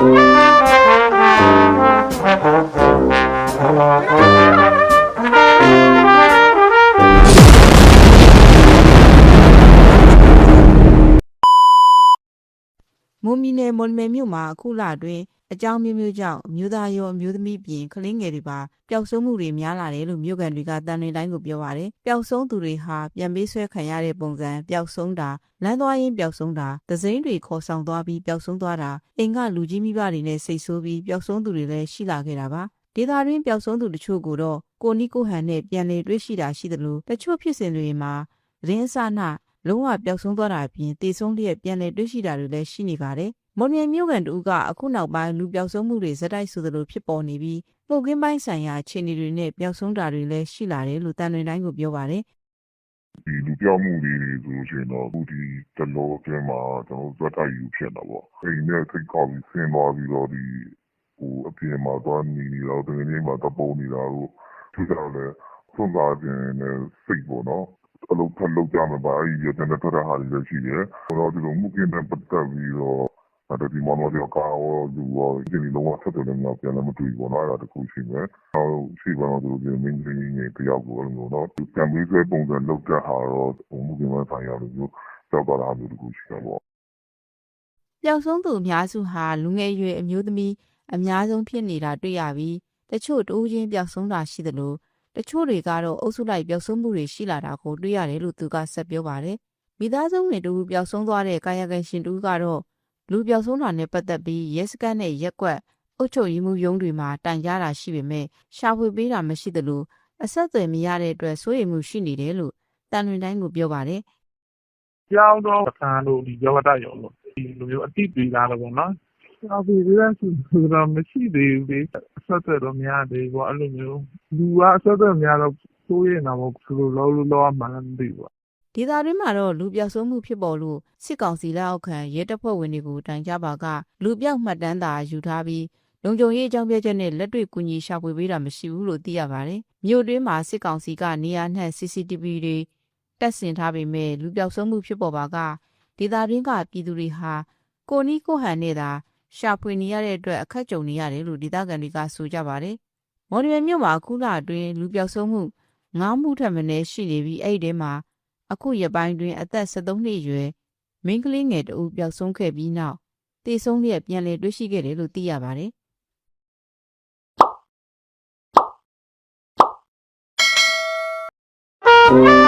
မွန်ပြည်နယ်မော်လမြိုင်မြို့မှာအခုလအတွင်း အကြောင်းမျိုးမျိုးကြောင့်အမျိုးသားရောအမျိုးသမီးပြင်ကလေးငယ်တွေပါပျောက်ဆုံးမှုတွေများလာတယ်လို့မြို့ကန်တွေကတန်တွေတိုင်းကိုပြောပါတယ်။ပျောက်ဆုံးသူတွေဟာပြန်ပေးဆွဲခံရတဲ့ပုံစံပျောက်ဆုံးတာလမ်းသွားရင်းပျောက်ဆုံးတာသစိမ်းတွေခေါ်ဆောင်သွားပြီးပျောက်ဆုံးသွားတာအိမ်ကလူကြီးမိဘတွေနဲ့စိတ်ဆိုးပြီးပျောက်ဆုံးသူတွေလည်းရှိလာခဲ့တာပါ။ဒေတာရင်းပျောက်ဆုံးသူတချို့ကိုတော့ကိုနီကိုဟန်နဲ့ပြန်လည်တွေ့ရှိတာရှိတယ်လို့တချို့ဖြစ်စဉ်တွေမှာသတင်းအစနလုံးဝပျောက်ဆုံးသွားတာအပြင်တေဆုံးလျက်ပြန်လည်တွေ့ရှိတာတွေလည်းရှိနေပါတယ်။ မော်မြန်မြို့ကန်တူကအခုနောက်ပိုင်းလူပျောက်ဆုံးမှုတွေဇက်တိုက်ဆိုသလိုဖြစ်ပေါ်နေပြီးမှုတ်ကင်းပိုင်းဆိုင်ရာအခြေအနေတွေနဲ့ပျောက်ဆုံးတာတွေလည်းရှိလာတယ်လို့တန်တွင်တိုင်းကိုပြောပါတယ်ဒီလူပြောင်းမှုလေးတွေဆိုလို့ရှိရင်တော့အခုဒီတလောအတွင်းမှာကျွန်တော်တို့သက်တိုက်ယူဖြစ်တာပေါ့အိမ်နဲ့စိတ်ကောက်ပြီးဆင်းသွားပြီးတော့ဒီဟိုအပြင်မှာသွားနေနေတော့တကယ်ကြီးမှာတပုံနေတာတို့သူကလည်းသုံးပါခြင်းနဲ့စိတ်ပေါ့နော်အလုပ်ထပ်လုပ်ကြမှာပါအဲဒီရတဲ့ထွက်တဲ့ဟာတွေလည်းရှိတယ်။ဆိုတော့ဒီလိုမှုကင်းတဲ့ပတ်သက်ပြီးတော့ အဲ့ဒီမော်တော်ကားရောလူရောဒီလိုလုံးဝဆက်တယ်လည်းမပြန်လည်းမတွေ့ဘူးပေါ့နော်အဲ့ဒါတခုရှိမယ်။နောက်ရှိပါတော့ဒီမင်းကြီးငယ်တယောက်ကိုအဲ့လိုတော့ကံပေးဆွဲပုံစံလောက်တဲ့ဟာတော့မှုကင်းမဲ့ဆိုင်ရာလိုမျိုးကြောက်တာဟာမျိုးတခုရှိတာပေါ့။ပျောက်ဆုံးသူအများစုဟာလူငယ်ရွယ်အမျိုးသမီးအများဆုံးဖြစ်နေတာတွေ့ရပြီးတချို့တိုးချင်းပျောက်ဆုံးတာရှိသလိုတချို့တွေကတော့အုပ်စုလိုက်ပျောက်ဆုံးမှုတွေရှိလာတာကိုတွေ့ရတယ်လို့သူကဆက်ပြောပါတယ်။မိသားစုဝင်တူပျောက်ဆုံးသွားတဲ့ကာယကံရှင်တူကတော့ လူပျောက်ဆုံးတာနဲ့ပတ်သက်ပြီးရဲစခန်းနဲ့ရက်ကွက်အုပ်ချုပ်ရေးမှုရုံးတွေမှာတိုင်ကြတာရှိပေမဲ့ရှာဖွေပေးတာမရှိသလိုအဆက်အသွယ်မရတဲ့အတွက်စိုးရိမ်မှုရှိနေတယ်လို့တန်တွင်တိုင်းကိုပြောပါတယ်ကြောင်းတော့အခါလို့ဒီယောဂတရောလို့ဒီလိုမျိုးအတိပေးလာတော့ဗောနော်။စာပေရရှိတော့မရှိသေးဘူးလေအဆက်အသွယ်တော့မရသေးဘူးအဲ့လိုမျိုးလူကအဆက်အသွယ်မရတော့စိုးရိမ်တာပေါ့ဘယ်လိုလုပ်လို့လောက်မှလည်းမသိဘူး ဒေသတွင်းမှာတော့လူပျောက်ဆုံးမှုဖြစ်ပေါ်လို့စစ်ကောင်စီလက်အောက်ခံရဲတပ်ဖွဲ့ဝင်တွေကိုတိုင်ကြပါကလူပျောက်မှတ်တမ်းသာယူထားပြီးလုံခြုံရေးအကြောင်းပြချက်နဲ့လက်တွေ့ကူညီရှာဖွေပေးတာမရှိဘူးလို့သိရပါတယ်။မြို့တွင်းမှာစစ်ကောင်စီကနေရာနှံ့ CCTV တွေတက်ဆင်ထားပေမဲ့လူပျောက်ဆုံးမှုဖြစ်ပေါ်ပါကဒေသတွင်းကပြည်သူတွေဟာကိုနီးကိုဟန်နဲ့သာရှာဖွေနေရတဲ့အတွက်အခက်ကြုံနေရတယ်လို့ဒေသခံတွေကဆိုကြပါတယ်။မော်ဒယ်မြို့မှာအခုလအတွင်းလူပျောက်ဆုံးမှုငါးမှုထပ်မံရှိနေပြီးအဲ့ဒီထဲမှာ အခုရပိုင်းတွင် အသက်73နှစ်အရွယ်မင်းကလေးငယ်တဦးပျောက်ဆုံးခဲ့ပြီးနောက်တေဆုံးလျက်ပြန်လည်တွေ့ရှိခဲ့တယ်လို့သိရပါတယ်။